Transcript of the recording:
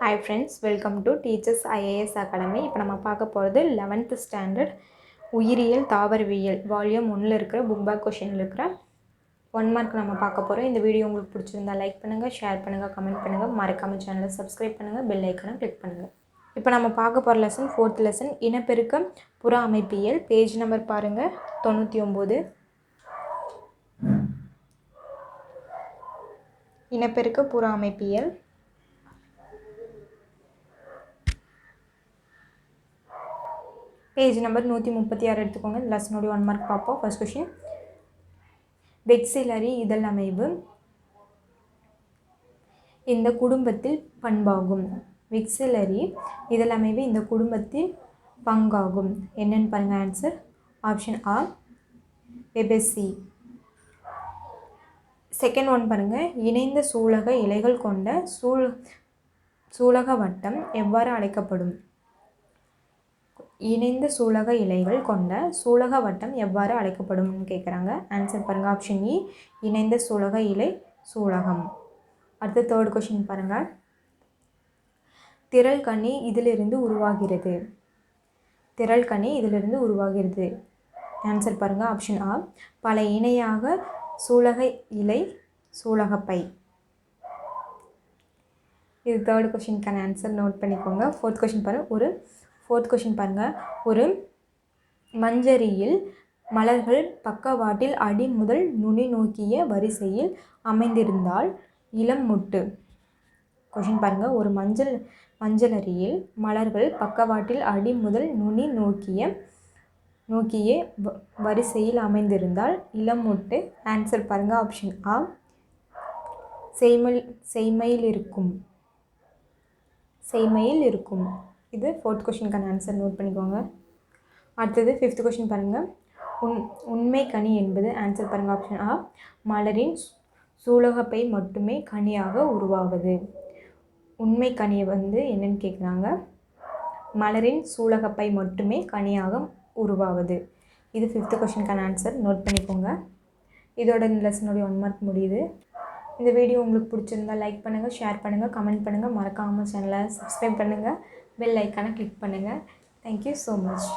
Hi friends welcome to teachers IAS academy இப்போ நம்ம பார்க்க போகிறது லெவன்த்து ஸ்டாண்டர்ட் உயிரியல் தாவரவியல் வால்யூம் ஒன்றில் இருக்கிற புக் பேக் கொஷினில் இருக்கிற ஒன் மார்க் நம்ம பார்க்க போகிறோம் இந்த வீடியோ உங்களுக்கு பிடிச்சிருந்தா லைக் பண்ணுங்கள் ஷேர் பண்ணுங்கள் கமெண்ட் பண்ணுங்கள் மறக்காமல் சேனலை சப்ஸ்கிரைப் பண்ணுங்கள் பெல் ஐக்கனை கிளிக் பண்ணுங்கள் இப்போ நம்ம பார்க்க போகிற லெசன் ஃபோர்த் லெசன் இனப்பெருக்கம் புற அமைப்பியல். பேஜ் நம்பர் பாருங்கள் தொண்ணூற்றி ஒம்பது இனப்பெருக்க புற அமைப்பியல். பேஜ் நம்பர் நூற்றி முப்பத்தி ஆறு எடுத்துக்கோங்க. இந்த லெசனோடைய ஒன் மார்க் பார்ப்போம். ஃபர்ஸ்ட் கொஷின் வெக்சிலரி இதழ் அமைவு இந்த குடும்பத்தில் பண்பாகும். வெக்சிலரி இதழ் அமைவு இந்த குடும்பத்தில் பங்காகும். என்னென்னு பாருங்க ஆன்சர் ஆப்ஷன் ஆ வெபெசி செகண்ட் ஒன் பாருங்கள் இணைந்த சூலக இலைகள் கொண்ட சூழ் சூலக வட்டம் எவ்வாறு அழைக்கப்படும்? இணைந்த சூலக இலைகள் கொண்ட சூலக வட்டம் எவ்வாறு அழைக்கப்படும்னு கேட்குறாங்க ஆன்சர் பாருங்கள் ஆப்ஷன் இ e, இணைந்த சூலக இலை சூலகம். அடுத்த தேர்ட் கொஷின் பாருங்கள் திரள் கனி இதிலிருந்து உருவாகிறது. திரள் கனி இதிலிருந்து உருவாகிறது. ஆன்சர் பாருங்கள் ஆப்ஷன் ஆ பல இணையாக சூலக இலை சூலகப்பை இது தேர்ட் கொஷினுக்கான ஆன்சர் நோட் பண்ணிக்கோங்க. ஃபோர்த் கொஷின் பாருங்கள் ஒரு ஃபோர்த் கொஷின் பாருங்கள் ஒரு மஞ்சரியில் மலர்கள் பக்கவாட்டில் அடி முதல் நுனி நோக்கிய வரிசையில் அமைந்திருந்தால் இளம் முட்டு. கொஷின் பாருங்கள் ஒரு மஞ்சள் மஞ்சளரியில் மலர்கள் பக்கவாட்டில் அடி முதல் நுனி நோக்கிய நோக்கிய வ- வரிசையில் அமைந்திருந்தால் இளம் முட்டு. ஆன்சர் பாருங்கள் ஆப்ஷன் ஆ செய்மல் செய்மையில் இருக்கும். செய்மையில் இருக்கும். இது ஃபோர்த் கொஷினுக்கான ஆன்சர் நோட் பண்ணிக்கோங்க. அடுத்தது ஃபிஃப்த் கொஷின் பாருங்கள் உண் உண்மை கனி என்பது ஆன்சர் பாருங்கள் ஆப்ஷன் ஆ மலரின் சூலகப்பை மட்டுமே கனியாக உருவாவது உண்மை கனியை வந்து என்னன்னு கேட்குறாங்க மலரின் சூலகப்பை மட்டுமே கனியாக உருவாவது இது ஃபிஃப்த் கொஷினுக்கான ஆன்சர் நோட் பண்ணிக்கோங்க. இதோட இந்த லெசனுடைய ஒன் மார்க் முடியுது. இந்த வீடியோ உங்களுக்கு பிடிச்சிருந்தா லைக் பண்ணுங்கள் ஷேர் பண்ணுங்கள் கமெண்ட் பண்ணுங்கள் மறக்காமல் சேனலை சப்ஸ்கிரைப் பண்ணுங்கள் பெல் ஐக்கானை கிளிக் பண்ணுங்கள் தேங்க்யூ ஸோ மச்